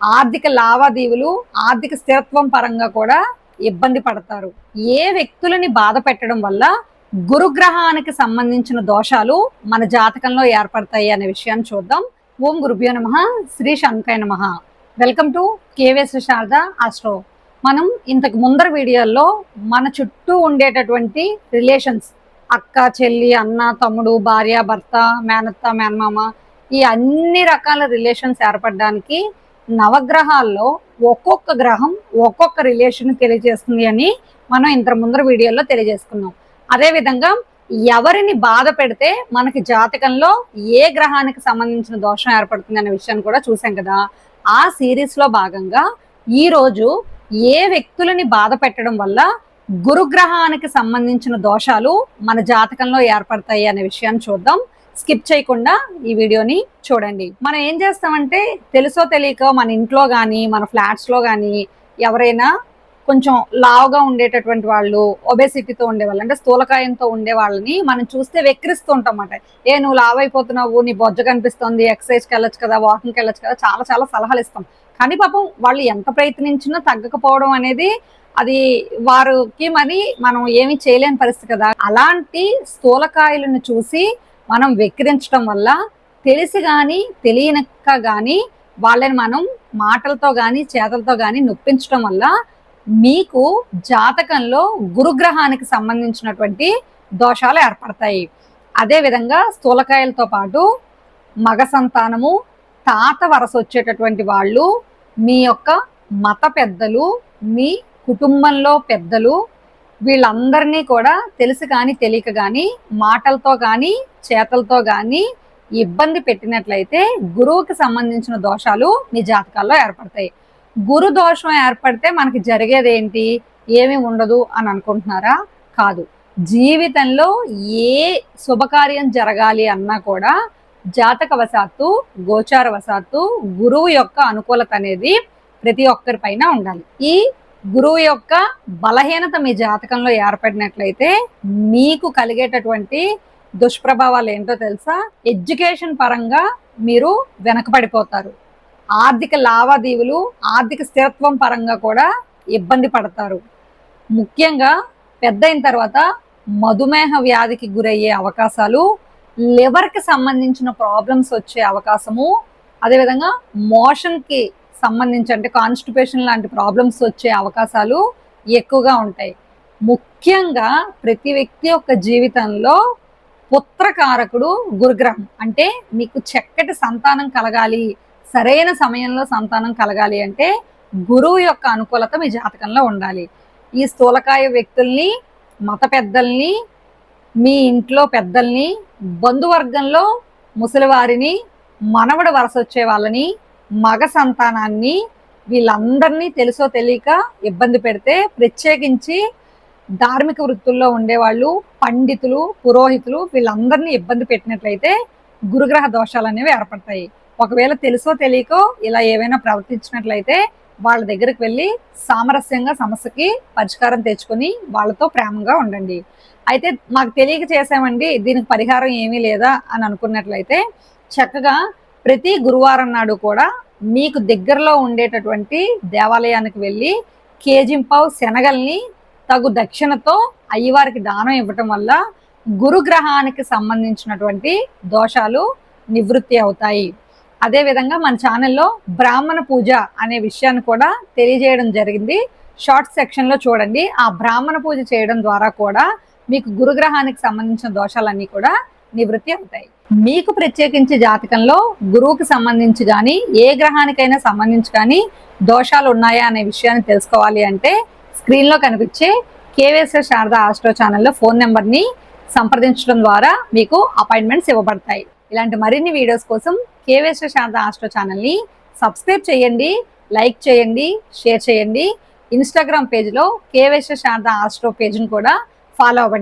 ఆర్థిక లావాదేవీలు ఆర్థిక స్థిరత్వం పరంగా కూడా ఇబ్బంది పడతారు. ఏ వ్యక్తులని బాధ పెట్టడం వల్ల గురుగ్రహానికి సంబంధించిన దోషాలు మన జాతకంలో ఏర్పడతాయి అనే విషయాన్ని చూద్దాం. ఓం గురుభ్యో నమ. శ్రీ శంకాయ నమ. వెల్కమ్ టు కేవేశ్వర శారద ఆస్ట్రో మనం ఇంతకు ముందర వీడియోల్లో మన చుట్టూ ఉండేటటువంటి రిలేషన్స్ అక్క చెల్లి అన్న తమ్ముడు భార్య భర్త మేనత్త మేనమామ ఈ అన్ని రకాల రిలేషన్స్ ఏర్పడడానికి నవగ్రహాల్లో ఒక్కొక్క గ్రహం ఒక్కొక్క రిలేషన్ తెలియజేస్తుంది అని మనం ఇంత ముందర వీడియోలో తెలియజేసుకున్నాం. అదే విధంగా ఎవరిని బాధ పెడితే మనకి జాతకంలో ఏ గ్రహానికి సంబంధించిన దోషం ఏర్పడుతుంది అనే విషయాన్ని కూడా చూసాం కదా. ఆ సిరీస్లో భాగంగా ఈరోజు ఏ వ్యక్తులని బాధ పెట్టడం వల్ల గురుగ్రహానికి సంబంధించిన దోషాలు మన జాతకంలో ఏర్పడతాయి అనే విషయాన్ని చూద్దాం. స్కిప్ చేయకుండా ఈ వీడియోని చూడండి. మనం ఏం చేస్తామంటే తెలుసో తెలియక మన ఇంట్లో కానీ మన ఫ్లాట్స్లో కానీ ఎవరైనా కొంచెం లావుగా ఉండేటటువంటి వాళ్ళు ఒబేసిటీతో ఉండేవాళ్ళు అంటే స్థూలకాయంతో ఉండే వాళ్ళని మనం చూస్తే వెక్కిరిస్తూ ఉంటాం ఏ నువ్వు లావైపోతున్నావు నీ బొజ్జ కనిపిస్తుంది ఎక్సర్సైజ్కి వెళ్ళొచ్చు కదా వాకింగ్కి వెళ్ళొచ్చు కదా చాలా చాలా సలహాలు ఇస్తాం. కానీ పాపం వాళ్ళు ఎంత ప్రయత్నించినా తగ్గకపోవడం అనేది అది వారికి మరి మనం ఏమి చేయలేని పరిస్థితి కదా. అలాంటి స్థూలకాయలను చూసి మనం వెక్కిరించడం వల్ల తెలిసి కానీ తెలియనక్క కానీ వాళ్ళని మనం మాటలతో కానీ చేతలతో కానీ నొప్పించడం వల్ల మీకు జాతకంలో గురుగ్రహానికి సంబంధించినటువంటి దోషాలు ఏర్పడతాయి. అదేవిధంగా స్థూలకాయలతో పాటు మగ సంతానము తాత వరస వచ్చేటటువంటి వాళ్ళు మీ యొక్క మత పెద్దలు మీ కుటుంబంలో పెద్దలు వీళ్ళందరినీ కూడా తెలుసు కానీ తెలియక కానీ మాటలతో కానీ చేతలతో కానీ ఇబ్బంది పెట్టినట్లయితే గురువుకి సంబంధించిన దోషాలు మీ జాతకాల్లో ఏర్పడతాయి. గురు దోషం ఏర్పడితే మనకి జరిగేది ఏంటి ఏమీ ఉండదు అని అనుకుంటున్నారా? కాదు. జీవితంలో ఏ శుభకార్యం జరగాలి అన్నా కూడా జాతక వశాత్తు గోచార వశాత్తు గురువు యొక్క అనుకూలత అనేది ప్రతి ఒక్కరి పైన ఉండాలి. ఈ గురువు యొక్క బలహీనత మీ జాతకంలో ఏర్పడినట్లయితే మీకు కలిగేటటువంటి దుష్ప్రభావాలు ఏంటో తెలుసా? ఎడ్యుకేషన్ పరంగా మీరు వెనకబడిపోతారు. ఆర్థిక లావాదేవీలు ఆర్థిక స్థిరత్వం పరంగా కూడా ఇబ్బంది పడతారు. ముఖ్యంగా పెద్ద అయిన తర్వాత మధుమేహ వ్యాధికి గురయ్యే అవకాశాలు లివర్కి సంబంధించిన ప్రాబ్లమ్స్ వచ్చే అవకాశము అదేవిధంగా మోషన్కి సంబంధించి అంటే కాన్స్టిపేషన్ లాంటి ప్రాబ్లమ్స్ వచ్చే అవకాశాలు ఎక్కువగా ఉంటాయి. ముఖ్యంగా ప్రతి వ్యక్తి యొక్క జీవితంలో పుత్రకారకుడు గురుగ్రహం. అంటే మీకు చక్కటి సంతానం కలగాలి సరైన సమయంలో సంతానం కలగాలి అంటే గురువు యొక్క అనుకూలత మీ జాతకంలో ఉండాలి. ఈ స్థూలకాయ వ్యక్తుల్ని మత పెద్దల్ని మీ ఇంట్లో పెద్దల్ని బంధువర్గంలో ముసలివారిని మనవడు వరసొచ్చే వాళ్ళని మగ సంతానాన్ని వీళ్ళందరినీ తెలుసో తెలియక ఇబ్బంది పెడితే ప్రత్యేకించి ధార్మిక వృత్తుల్లో ఉండేవాళ్ళు పండితులు పురోహితులు వీళ్ళందరినీ ఇబ్బంది పెట్టినట్లయితే గురుగ్రహ దోషాలు అనేవి ఏర్పడతాయి. ఒకవేళ తెలుసో తెలియకో ఇలా ఏవైనా ప్రవర్తించినట్లయితే వాళ్ళ దగ్గరికి వెళ్ళి సామరస్యంగా సమస్యకి పరిష్కారం తెచ్చుకొని వాళ్ళతో ప్రేమగా ఉండండి. అయితే మాకు తెలియక చేసామండి దీనికి పరిహారం ఏమీ లేదా అని అనుకున్నట్లయితే చక్కగా ప్రతి గురువారం నాడు కూడా మీకు దగ్గరలో ఉండేటటువంటి దేవాలయానికి వెళ్ళి కేజింపావు శనగల్ని తగు దక్షిణతో అయ్యవారికి దానం ఇవ్వటం వల్ల గురుగ్రహానికి సంబంధించినటువంటి దోషాలు నివృత్తి అవుతాయి. అదేవిధంగా మన ఛానల్లో బ్రాహ్మణ పూజ అనే విషయాన్ని కూడా తెలియజేయడం జరిగింది. షార్ట్ సెక్షన్లో చూడండి. ఆ బ్రాహ్మణ పూజ చేయడం ద్వారా కూడా మీకు గురుగ్రహానికి సంబంధించిన దోషాలన్నీ కూడా నివృత్తి అవుతాయి. మీకు ప్రత్యేకించి జాతకంలో గురువుకి సంబంధించి కానీ ఏ గ్రహానికైనా సంబంధించి కానీ దోషాలు ఉన్నాయా అనే విషయాన్ని తెలుసుకోవాలి అంటే స్క్రీన్లో కనిపించే కేవీఎస్ఎస్ శారద ఆస్ట్రో ఛానల్లో ఫోన్ నెంబర్ని సంప్రదించడం ద్వారా మీకు అపాయింట్మెంట్స్ ఇవ్వబడతాయి. ఇలాంటి మరిన్ని వీడియోస్ కోసం కేవీఎస్ఎస్ శారద ఆస్ట్రో ఛానల్ని సబ్స్క్రైబ్ చేయండి లైక్ చేయండి షేర్ చేయండి. ఇన్స్టాగ్రామ్ పేజ్లో కేవీఎస్ఎస్ శారద ఆస్ట్రో పేజ్ని కూడా ఫాలో అవ్వండి.